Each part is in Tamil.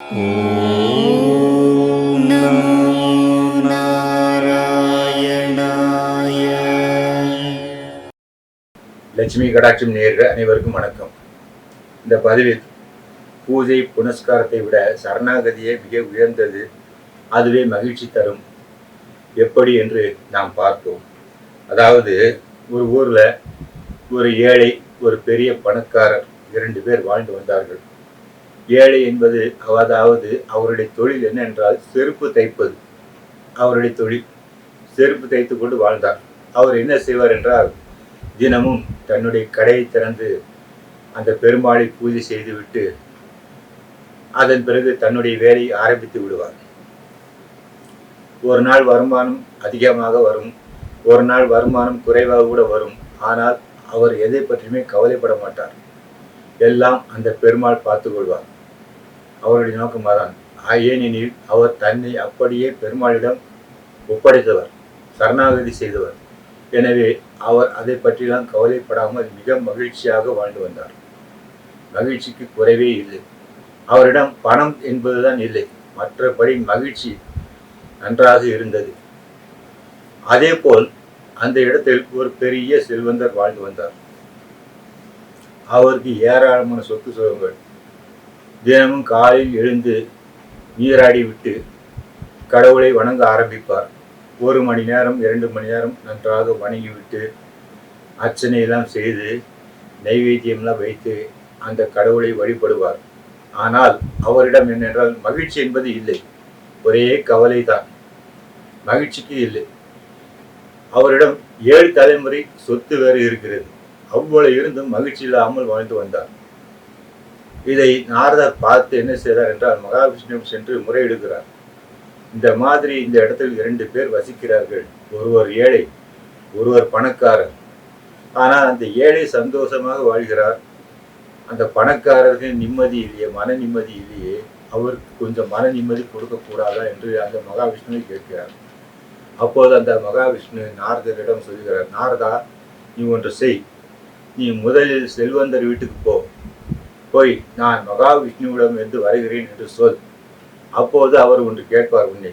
ॐ नमो नारायणाय லட்சுமி கடாட்சம் நேர்கள் அனைவருக்கும் வணக்கம் இந்த பதிவில் பூஜை புனஸ்காரத்தை விட சரணாகதியே மிக உயர்ந்தது அதுவே மகிழ்ச்சி தரும் எப்படி என்று நாம் பார்த்தோம் அதாவது ஒரு ஊரில் ஒரு ஏழை ஒரு பெரிய பணக்காரர் இரண்டு பேர் வாழ்ந்து வந்தார்கள் ஏழை என்பது அதாவது அவருடைய தொழில் என்னென்றால் செருப்பு தைப்பது. அவருடைய தொழில் செருப்பு தைத்து கொண்டு வாழ்ந்தார். அவர் என்ன செய்வார் என்றால் தினமும் தன்னுடைய கடையை திறந்து அந்த பெருமாளை பூஜை செய்துவிட்டு அதன் பிறகு தன்னுடைய வேலையை ஆரம்பித்து விடுவார். ஒரு நாள் வருமானம் அதிகமாக வரும். ஒரு நாள் வருமானம் குறைவாக கூட வரும். ஆனால் அவர் எதை பற்றியுமே கவலைப்பட மாட்டார். எல்லாம் அந்த பெருமாள் பார்த்து கொள்வார். அவருடைய நோக்கம் அதான். ஏனெனில் அவர் தன்னை அப்படியே பெருமாளிடம் ஒப்படைத்தவர் சரணாகதி செய்தவர். எனவே அவர் அதை பற்றிலாம் கவலைப்படாமல் மிக மகிழ்ச்சியாக வாழ்ந்து வந்தார். மகிழ்ச்சிக்கு குறைவே இல்லை. அவரிடம் பணம் என்பதுதான் இல்லை. மற்றபடி மகிழ்ச்சி நன்றாக இருந்தது. அதேபோல் அந்த இடத்தில் ஒரு பெரிய செல்வந்தர் வாழ்ந்து வந்தார். அவருக்கு ஏராளமான சொத்து சுகங்கள் தினமும் காலையில் எழுந்து நீராடி விட்டு கடவுளை வணங்க ஆரம்பிப்பார். ஒரு மணி நேரம் இரண்டு மணி நேரம் நன்றாக வணங்கிவிட்டு அர்ச்சனையெல்லாம் செய்து நைவேத்தியம்லாம் வைத்து அந்த கடவுளை வழிபடுவார். ஆனால் அவரிடம் என்னென்றால் மகிழ்ச்சி என்பது இல்லை. ஒரே கவலை தான் மகிழ்ச்சிக்கு இல்லை. அவரிடம் ஏழு தலைமுறை சொத்து வேறு இருக்கிறது. அவ்வளவு இருந்தும் மகிழ்ச்சி இல்லாமல் வாழ்ந்து வந்தார். இதை நாரதர் பார்த்து என்ன செய்தார் என்றால் மகாவிஷ்ணுவிடம் சென்று முறையிடுகிறார். இந்த மாதிரி இந்த இடத்தில் இரண்டு பேர் வசிக்கிறார்கள். ஒருவர் ஏழை ஒருவர் பணக்காரர். ஆனால் அந்த ஏழை சந்தோஷமாக வாழ்கிறார். அந்த பணக்காரருக்கு நிம்மதி இல்லையே மன நிம்மதி இல்லையே அவருக்கு கொஞ்சம் மன நிம்மதி கொடுக்கக்கூடாதா என்று அந்த மகாவிஷ்ணுவை கேட்கிறார். அப்போது அந்த மகாவிஷ்ணு நாரதரிடம் சொல்கிறார் நாரதா நீ ஒன்று செய். நீ முதலில் செல்வந்தர் வீட்டுக்கு போ. போய் நான் மகாவிஷ்ணுவிடம் என்று வருகிறேன் என்று சொல். அப்போது அவர் ஒன்று கேட்பார் உன்னை.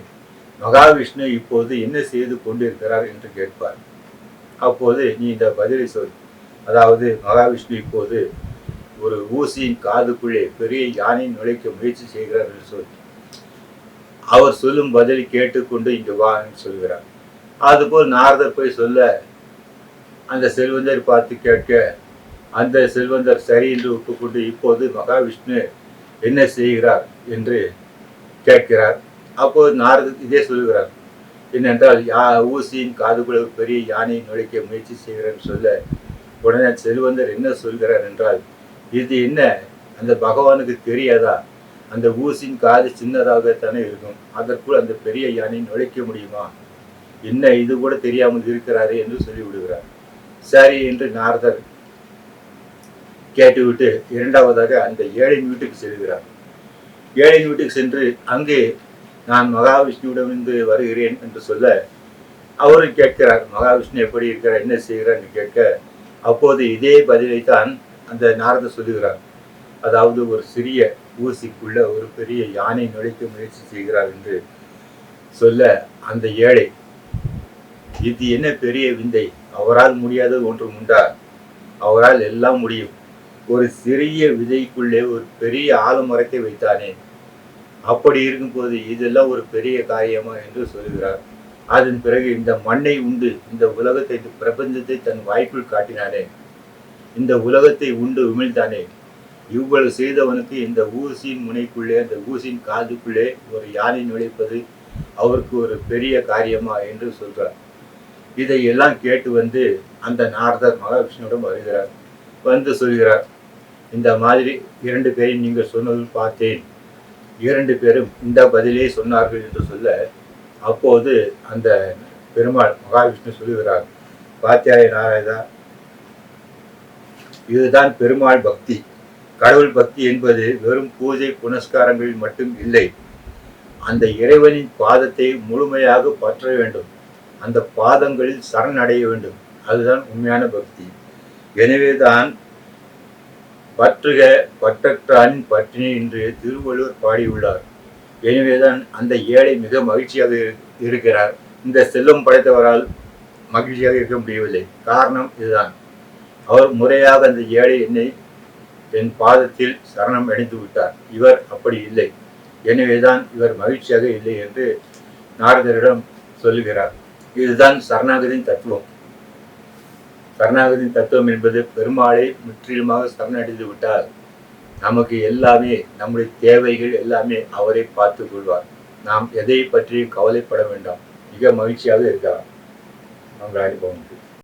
மகாவிஷ்ணு இப்போது என்ன செய்து கொண்டிருக்கிறார் என்று கேட்பார். அப்போது நீ இந்த பதிலை சொல். அதாவது மகாவிஷ்ணு இப்போது ஒரு ஊசியின் காதுக்குள்ளே பெரிய யானை நுழைக்க முயற்சி செய்கிறார் என்று சொல். அவர் சொல்லும் பதிலை கேட்டுக்கொண்டு இங்கு வா என்று சொல்கிறார். அதுபோல் நாரதர் போய் சொல்ல அந்த செல்வந்தர் பார்த்து கேட்க அந்த செல்வந்தர் சரி என்று ஒப்புக்கொண்டு இப்போது மகாவிஷ்ணு என்ன செய்கிறார் என்று கேட்கிறார். அப்போது நாரது இதே சொல்கிறார் என்னென்றால் யா ஊசியின் காதுக்குள்ள பெரிய யானை நுழைக்க முயற்சி செய்கிறேன்னு சொல்ல உடனே செல்வந்தர் என்ன சொல்கிறார் என்றால் இது என்ன? அந்த பகவானுக்கு தெரியாதா? அந்த ஊசியின் காது சின்னதாகத்தானே இருக்கும். அதற்குள் அந்த பெரிய யானை நுழைக்க முடியுமா? என்ன இது கூட தெரியாமல் இருக்கிறாரே என்று சொல்லிவிடுகிறார். சரி என்று நாரதர் கேட்டுவிட்டு இரண்டாவதாக அந்த ஏழையின் வீட்டுக்கு செல்கிறார். ஏழையின் வீட்டுக்கு சென்று அங்கே நான் மகாவிஷ்ணுவிடமிருந்து வருகிறேன் என்று சொல்ல அவரும் கேட்கிறார் மகாவிஷ்ணு எப்படி இருக்கிறார்? என்ன செய்கிறார்? என்று கேட்க அப்போது இதே பதிலை தான் அந்த நாரத சொல்லுகிறார். அதாவது ஒரு சிறிய ஊசிக்குள்ள ஒரு பெரிய யானை நுழைக்க முயற்சி செய்கிறார் என்று சொல்ல அந்த ஏழை இது என்ன பெரிய விந்தை? அவரால் முடியாதது ஒன்றும் உண்டா? அவரால் எல்லாம் முடியும். ஒரு சிறிய விதைக்குள்ளே ஒரு பெரிய ஆலமரத்தை வைத்தானே? அப்படி இருக்கும்போது இதெல்லாம் ஒரு பெரிய காரியமா என்று சொல்கிறார். அதன் பிறகு இந்த மண்ணை உண்டு இந்த உலகத்தை இந்த பிரபஞ்சத்தை தன் வாய்ப்பில் காட்டினானே? இந்த உலகத்தை உண்டு உமிழ்ந்தானே இவ்வளவு செய்தவனுக்கு இந்த ஊசியின் முனைக்குள்ளே அந்த ஊசியின் காதுக்குள்ளே ஒரு யானை நுழைப்பது அவருக்கு ஒரு பெரிய காரியமா என்று சொல்றார். இதையெல்லாம் கேட்டு வந்து அந்த நாரதர் மகாவிஷ்ணுவிடம் வருகிறார். வந்து சொல்கிறார் இந்த மாதிரி இரண்டு பேரையும் நீங்கள் சொன்னது பார்த்தேன். இரண்டு பேரும் இந்த பதிலே சொன்னார்கள் என்று சொல்ல அப்போது அந்த பெருமாள் மகாவிஷ்ணு சொல்லுகிறார் பாத்தியாய நாராயணா இதுதான் பெருமாள் பக்தி. கடவுள் பக்தி என்பது வெறும் பூஜை புனஸ்காரங்களில் மட்டும் இல்லை. அந்த இறைவனின் பாதத்தை முழுமையாக பற்ற வேண்டும். அந்த பாதங்களில் சரணடைய வேண்டும். அதுதான் உண்மையான பக்தி. எனவேதான் பற்றுக பற்றற்றான் பற்றினி என்று திருவள்ளுவர் பாடியுள்ளார். எனவேதான் அந்த ஏழை மிக மகிழ்ச்சியாக இரு- இருக்கிறார். இந்த செல்வம் படைத்தவரால் மகிழ்ச்சியாக இருக்க முடியவில்லை. காரணம் இதுதான். அவர் முறையாக அந்த ஏழை என்னை என் பாதத்தில் சரணம் அடைந்து விட்டார். இவர் அப்படி இல்லை. எனவேதான் இவர் மகிழ்ச்சியாக இல்லை என்று நாரதரிடம் சொல்லுகிறார். இதுதான் சரணாகதியின் தத்துவம். சரணாகதியின் தத்துவம் என்பது பெருமாளை முற்றிலுமாக சரணடைந்து விட்டால் நமக்கு எல்லாமே நம்முடைய தேவைகள் எல்லாமே அவரை பார்த்துக் கொள்வார். நாம் எதை பற்றியும் கவலைப்பட வேண்டாம். மிக மகிழ்ச்சியாக இருக்கலாம். நம்மளாடி போக முடியும்